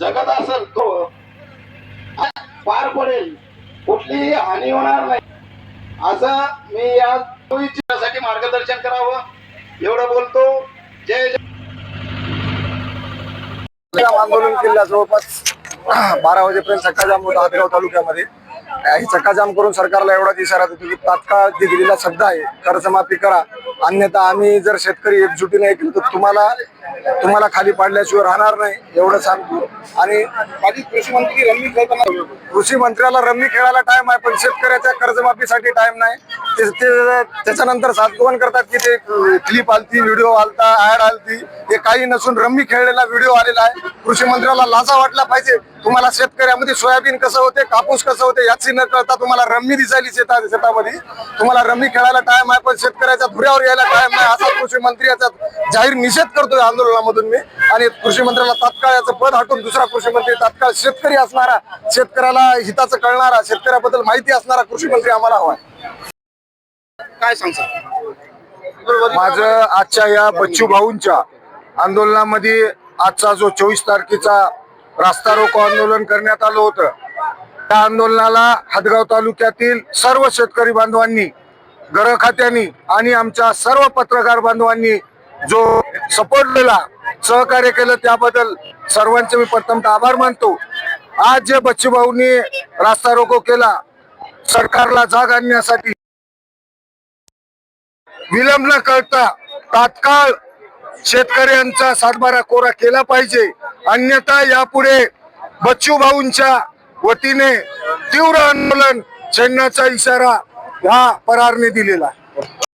जगत असेल तो पार पडेल. कुठलीही हानी होणार नाही. असं मी या साठी मार्गदर्शन करावं. एवढं बोलतो. जय जय. आंदोलन केलं जवळपास. बारा वाजेपर्यंत चक्काजाम होता हातगाव तालुक्यामध्ये. ही चक्काजाम करून सरकारला एवढाच इशारा देतो की तात्काळ जे दिलेला शब्द आहे कर्जमाफी करा. अन्यथा आम्ही जर शेतकरी एकजुटीने केलं तर तुम्हाला तुम्हाला खाली पाडल्याशिवाय राहणार नाही एवढं सांगतो. आणि माझी कृषी मंत्री रम्मी खेळताना कृषी मंत्र्याला रम्मी खेळायला टाइम आहे पण शेतकऱ्याच्या कर्जमाफीसाठी टाइम नाही. त्याच्यानंतर सातगोवन करतात की ते क्लिप आलती व्हिडिओ आलता ऍड आलती. हे काही नसून रम्मी खेळलेला व्हिडिओ आलेला आहे. कृषी मंत्र्याला लाजा वाटला पाहिजे. तुम्हाला शेतकऱ्यामध्ये सोयाबीन कसं होते कापूस कसं होते याची न कळता तुम्हाला रम्मी दिसायली शेता शेतामध्ये. तुम्हाला रम्मी खेळायला टाइम आहे पण शेतकऱ्याच्या धुऱ्यावर यायला टाइम नाही. असा कृषी मंत्री याचा जाहीर निषेध करतोय आंदोलनामधून मी. आणि कृषी मंत्र्याला तात्काळ याचं पद हटून दुसरा कृषी मंत्री तात्काळ शेतकरी असणारा शेतकऱ्याला हिताचं कळणारा शेतकऱ्याबद्दल माहिती असणारा कृषी मंत्री आम्हाला हवा काय सांगता? माझं आजच्या या बच्चू भाऊंच्या आंदोलनामध्ये आजचा जो चोवीस तारखेचा रास्ता रोको आंदोलन करण्यात आलं होतं त्या आंदोलनाला हदगाव तालुक्यातील सर्व शेतकरी बांधवांनी घर खात्यांनी आणि आमच्या सर्व पत्रकार बांधवांनी जो सपोर्ट दिला सहकार्य केलं त्याबद्दल सर्वांचे मी प्रथमतः आभार मानतो. आज जे बच्चू भाऊंनी रास्ता रोको केला सरकारला जाग आणण्यासाठी विलंब न करता तात्काळ शेतकऱ्यांचा सातबारा कोरा केला पाहिजे. अन्यथा यापुढे बच्चू भाऊंच्या वतीने तीव्र आंदोलन छेडण्याचा इशारा ह्या परारने दिलेला आहे.